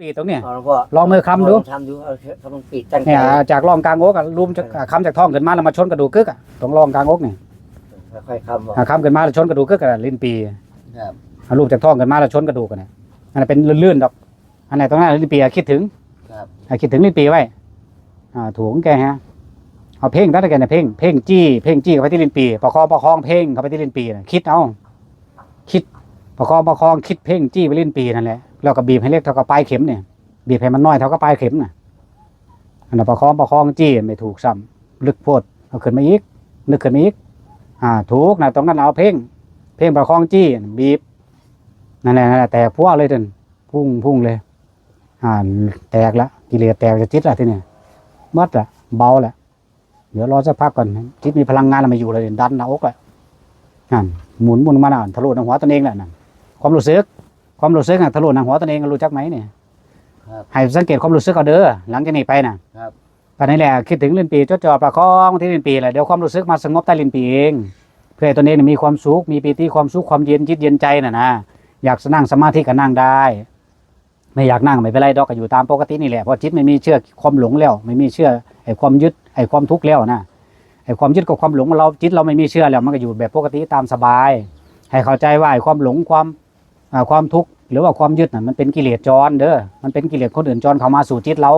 ปีตรงเนี้ยเอาหลวงพ่อลองมือคำดูลองทำดูเอาทำลงปีกตั้งใจเนี่ยจากรองกลางอกอะรูมจากอ่าคำจากท้องขึ้นมาแล้วมาชนกระดูกกึกอะตรงรองกลางอกเนี่ยค่อยๆคำบอกอ่าคำขึ้นมาแล้วชนกระดูกกึกอะลิ้นปีครับเอารูปจากท้องขึ้นมาแล้วชนกระดูกกันเนี่ยอันนั้นเป็นลื่นๆดอก อันไหนตรงนั้นลิ้นปีอะคิดถึงครับอ่าคิดถึงลิ้นปีไว้อ่าถูกของแกฮะเอาเพ่งได้แกเนี่ยเพ่งเพ่งจี้เพ่งจี้เข้าไปที่ลิ้นปีประคองประคองเพ่งเข้าไปที่ลิ้นปีน่ะคิดเอา คิดประคองประคองคิดเพ่งจี้ไปลิ้นปีนั่นแหละ แล้วก็บีบให้เล็กเท่ากับปลายเข็มเนี่ยบีบให้มันน้อยเท่ากับปลายเข็มน่ะอันนั้นประคองประคองจี้ไม่ถูกซ้ำลึกโพดเอาขึ้นมาอีกนึกขึ้นมาอีกอ่าถูกนะตรงนั้นเอาเพ่ง เพ่งประคองจี้บีบนั่นแหละแตกพัวเลยเดินพุ่งพุ่งเลย อ่าแตกละกิเลสแตกจะจิตละที่เนี่ยมัดละเบาละเดี๋ยวรอสักพักก่อนจิตมีพลังงานมาอยู่เลยดันหน้าอกละนั่นหมุนหมุนมาหน่ะทะลุหนังหัวตัวเองแหละนั่นความรู้สึก ความรู้สึกอะทะลุหนังหัวตัวเองรู้จักไหมเนี่ยครับให้สังเกตความรู้สึกเอาเด้อหลังจากนี้ไปน่ะครับ ตอนนี้แหละคิดถึงลิ้นปีจดจ่อประคองที่ลิ้นปีแหละเดี๋ยวความรู้สึกมาสงบใต้ลิ้นปีเอง เพื่อให้ตัวเองเนี่ยมีความสุขมีปีติความสุขความเย็นจิตเย็นใจน่ะนะอยากนั่งสมาธิก็นั่งได้ ไม่อยากนั่งไม่เป็นไรดอกก็อยู่ตามปกตินี่แหละเพราะจิตไม่มีเชื่อความหลงแล้ว ไม่มีเชื่อไอ้ความยึดไอ้ความทุกข์แล้วนะไอ้ความยึดกับความหลงเราจิตเราไม่มีเชื่อแล้วมันก็อยู่แบบปกติตามสบาย ให้เข้าใจว่าไอ้ความหลงความอ่า ความทุกข์หรือว่าความยึดน่ะมันเป็นกิเลสจรเด้อมันเป็นกิเลสคนอื่นจรเข้ามาสู่จิตเรา